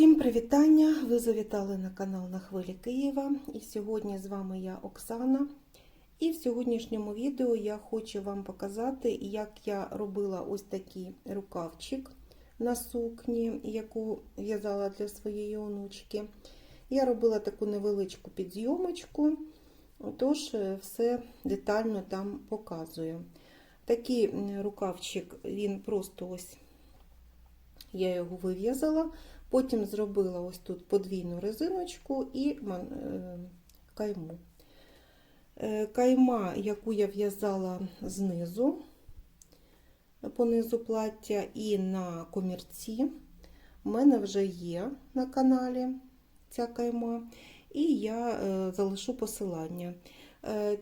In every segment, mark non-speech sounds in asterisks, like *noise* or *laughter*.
Всім привітання! Ви завітали на канал на хвилі Києва. І сьогодні з вами я Оксана. І в сьогоднішньому відео я хочу вам показати, як я робила ось такий рукавчик на сукні, яку в'язала для своєї онучки. Я робила таку невеличку підйомочку, тож е, все детально там показую. Такий рукавчик, він просто ось я його вив'язала. Потім зробила ось тут подвійну резиночку і е, кайму. Е, Кайма, яку я в'язала знизу, по низу плаття і на комірці, в мене вже є на каналі ця кайма, і я е, залишу посилання.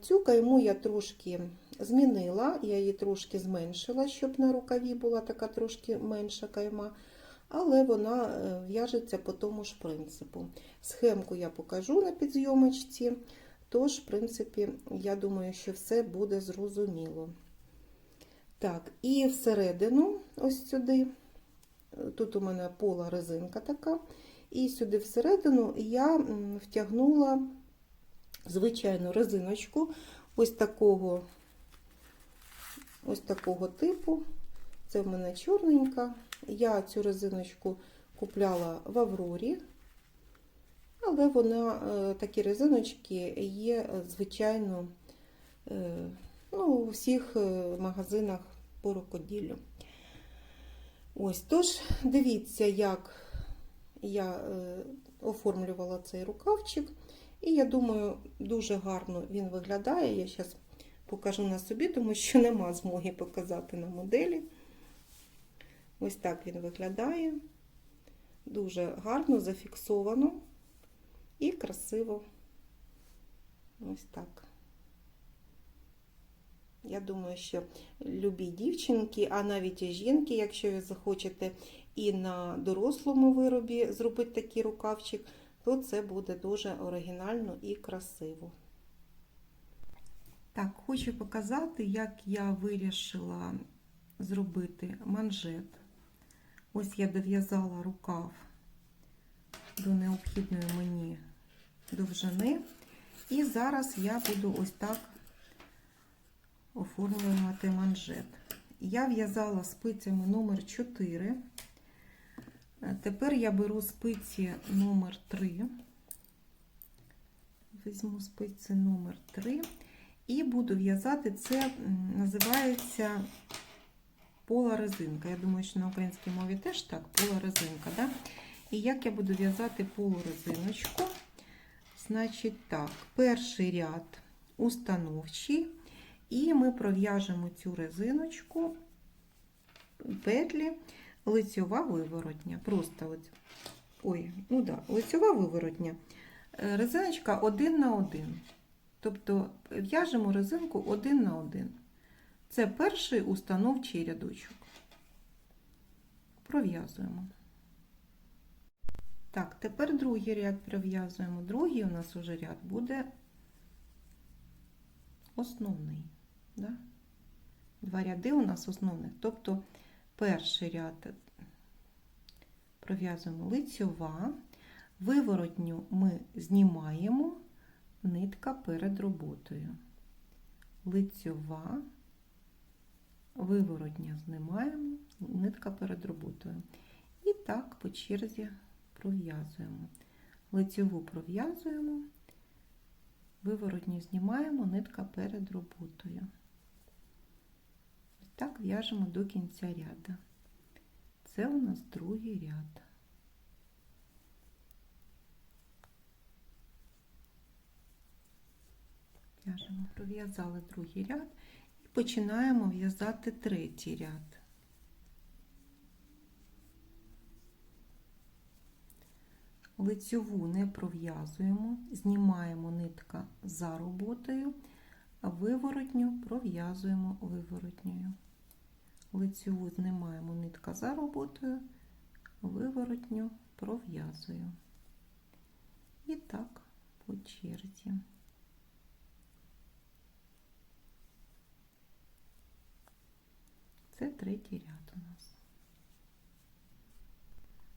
Цю кайму я трошки змінила, я її трошки зменшила, щоб на рукаві була така трошки менша кайма але вона е, в'яжеться по тому ж принципу. Схемку я покажу на підйомочці, тож, в принципі, я думаю, що все буде зрозуміло. Так, і всередину, ось сюди, тут у мене пола резинка така, і сюди всередину я втягнула звичайну резиночку ось такого, ось такого типу. Це в мене чорненька. Я цю резиночку купляла в Аврорі, але вона, е, такі резиночки є, е, звичайно, е, ну, у всіх магазинах по рукоділлю. Ось, тож, дивіться, як я оформлювала цей рукавчик. І я думаю, дуже гарно він виглядає. Я зараз покажу на собі, тому що нема змоги показати на моделі. Ось так він виглядає. Дуже гарно зафіксовано і красиво. Ось так. Я думаю, що любі дівчинки, а навіть і жінки, якщо ви захочете і на дорослому виробі зробити такий рукавчик, то це буде дуже оригінально і красиво. Так, хочу показати, як я вирішила зробити манжет. Ось я дов'язала рукав до необхідної мені довжини. І зараз я буду ось так оформлювати манжет. Я в'язала спицями номер 4. Тепер я беру спиці номер 3. Візьму спиці номер 3 і буду в'язати це, називається пола резинка. Я думаю, що на українській мові теж так, пола резинка. Да? І як я буду в'язати полу резиночку? Значить так, перший ряд установчий, і ми пров'яжемо цю резиночку петлі лицьова виворотня. Просто от, ой, ну да, лицьова виворотня. Резиночка один на один. Тобто в'яжемо резинку один на один. Це перший установчий рядочок. Пров'язуємо. Так, тепер другий ряд пров'язуємо. Другий у нас уже ряд буде основний. Да? Два ряди у нас основних. Тобто перший ряд пров'язуємо лицьова, виворотню ми знімаємо нитка перед роботою. Лицьова, виворотня знімаємо, нитка перед роботою. І так по черзі пров'язуємо. Лицьову пров'язуємо, виворотню знімаємо, нитка перед роботою. Ось так в'яжемо до кінця ряду. Це у нас другий ряд. В'яжемо, пров'язали другий ряд і починаємо в'язати третій ряд. Лицьову не пров'язуємо, знімаємо нитка за роботою, а виворотню пров'язуємо виворотньою. Лицьову знімаємо нитка за роботою, виворотню пров'язую. І так по черзі. Це третій ряд у нас.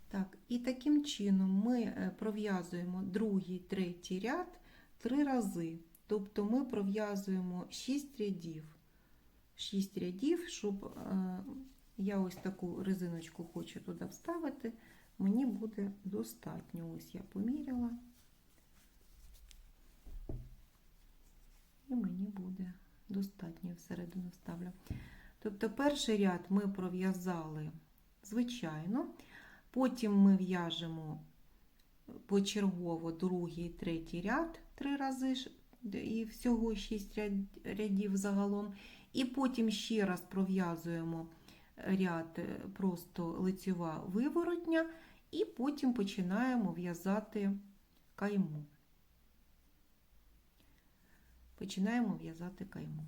Так, І таким чином ми е, пров'язуємо другий, третій ряд три рази. Тобто ми пров'язуємо 6 рядів. 6 рядів, щоб е, я ось таку резиночку хочу туди вставити, мені буде достатньо. Ось я поміряла. І мені буде достатньо всередину вставлю. Тобто перший ряд ми пров'язали звичайно, потім ми в'яжемо почергово другий, третій ряд три рази, і всього 6 рядів загалом. І потім ще раз пров'язуємо ряд е, просто лицьова виворотня, і потім починаємо в'язати кайму. Починаємо в'язати кайму.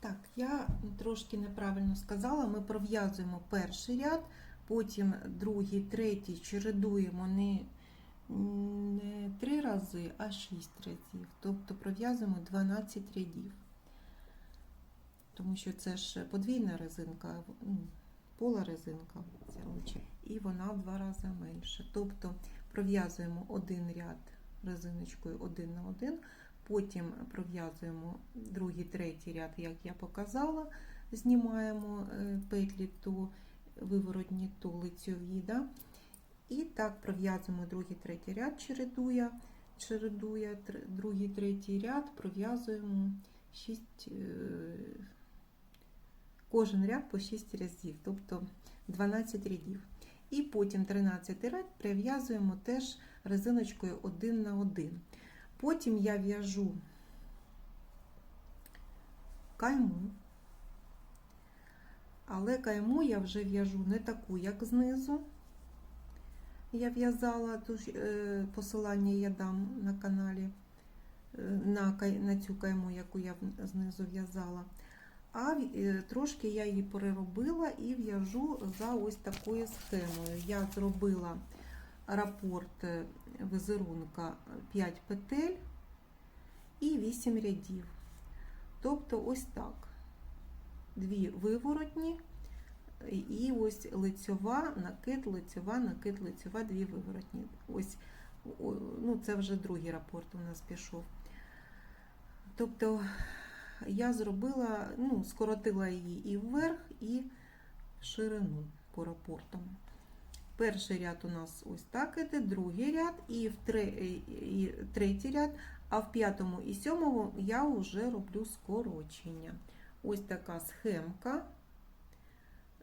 Так, я трошки неправильно сказала. Ми пров'язуємо перший ряд, потім другий, третій чередуємо не, не три рази, а шість разів. Тобто пров'язуємо 12 рядів. Тому що це ж подвійна резинка, ну, пола резинка, і вона в два рази менше. Тобто пров'язуємо один ряд резиночкою один на один, потім пров'язуємо другий, третій ряд, як я показала, знімаємо е, петлі то виворотні, то лицьові. Да? І так пров'язуємо другий, третій ряд, чередує, чередує другий, третій ряд, пров'язуємо 6, кожен ряд по 6 разів, тобто 12 рядів. І потім 13 ряд прив'язуємо теж резиночкою один на один. Потім я в'яжу кайму, але кайму я вже в'яжу не таку, як знизу. Я в'язала тож, е, посилання я дам на каналі е, на, на цю кайму, яку я знизу в'язала. А е, трошки я її переробила і в'яжу за ось такою схемою. Я зробила рапорт е, візерунка 5 петель і 8 рядів. Тобто ось так. Дві виворотні і ось лицьова, накид, лицьова, накид, лицьова, дві виворотні. Ось, ну це вже другий рапорт у нас пішов. Тобто я зробила, ну, скоротила її і вверх, і ширину по рапортам. Перший ряд у нас ось так іде, другий ряд і, в тре, і третій ряд, а в п'ятому і сьомому я вже роблю скорочення. Ось така схемка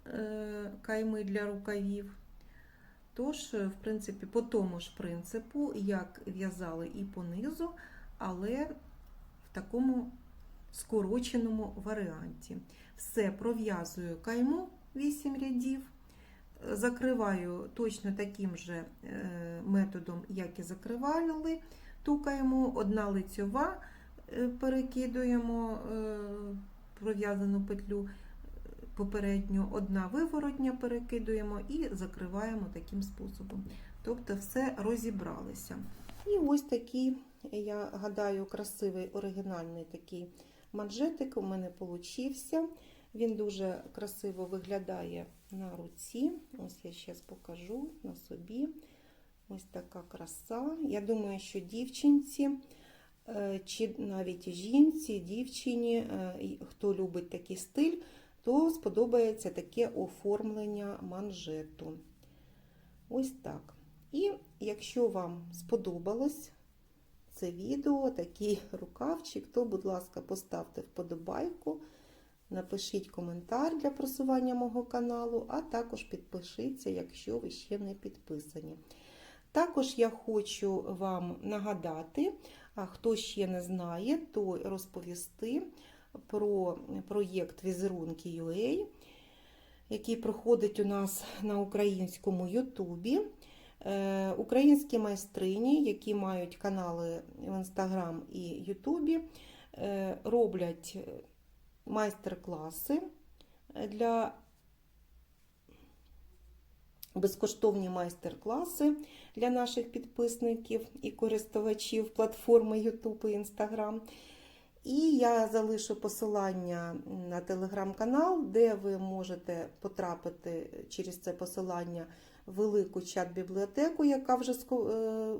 е, кайми для рукавів. Тож, в принципі, по тому ж принципу, як в'язали і по низу, але в такому скороченому варіанті. Все пров'язую кайму 8 рядів, закриваю точно таким же е, методом, як і закривали ту кайму, одна лицьова, е, перекидуємо е, пров'язану петлю попередню, одна виворотня перекидуємо і закриваємо таким способом. Тобто все розібралися. І ось такий, я гадаю, красивий оригінальний такий манжетик у мене получився. Він дуже красиво виглядає на руці. Ось я зараз покажу на собі. Ось така краса. Я думаю, що дівчинці, е, чи навіть жінці, дівчині, е, хто любить такий стиль, то сподобається таке оформлення манжету. Ось так. І якщо вам сподобалось це відео, такий рукавчик, то, будь ласка, поставте вподобайку, напишіть коментар для просування мого каналу, а також підпишіться, якщо ви ще не підписані. Також я хочу вам нагадати, а хто ще не знає, то розповісти про проєкт Візерунки UA, який проходить у нас на українському Ютубі. Е, Українські майстрині, які мають канали в Інстаграм і Ютубі, е, роблять майстер-класи для безкоштовні майстер-класи для наших підписників і користувачів платформи YouTube і Instagram. І я залишу посилання на телеграм-канал, де ви можете потрапити через це посилання велику чат-бібліотеку, яка вже е,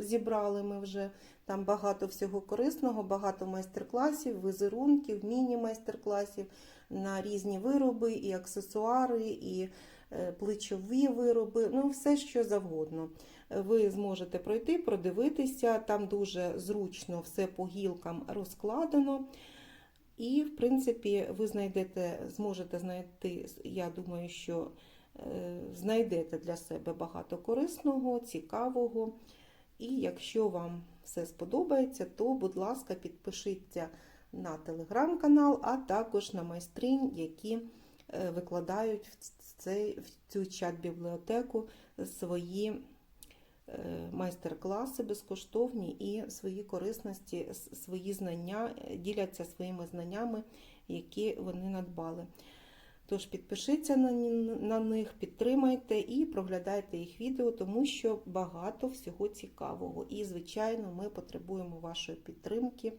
зібрали ми вже. Там багато всього корисного, багато майстер-класів, візерунків, міні-майстер-класів на різні вироби, і аксесуари, і е, плечові вироби, ну все що завгодно. Ви зможете пройти, продивитися, там дуже зручно все по гілкам розкладено. І, в принципі, ви знайдете, зможете знайти, я думаю, що знайдете для себе багато корисного, цікавого. І якщо вам все сподобається, то, будь ласка, підпишіться на телеграм-канал, а також на майстринь, які е, викладають в цю чат-бібліотеку свої е, майстер-класи безкоштовні і свої корисності, свої знання, е, діляться своїми знаннями, які вони надбали. Тож підпишіться на, них, підтримайте і проглядайте їх відео, тому що багато всього цікавого. І, звичайно, ми потребуємо вашої підтримки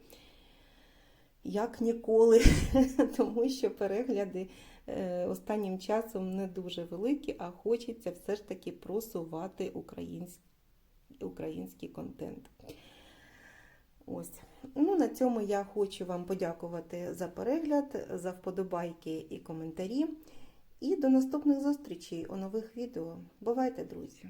як ніколи, *laughs* тому що перегляди е, останнім часом не дуже великі, а хочеться все ж таки просувати український, український контент. Ось. Ну, на цьому я хочу вам подякувати за перегляд, за вподобайки і коментарі. І до наступних зустрічей у нових відео. Бувайте, друзі!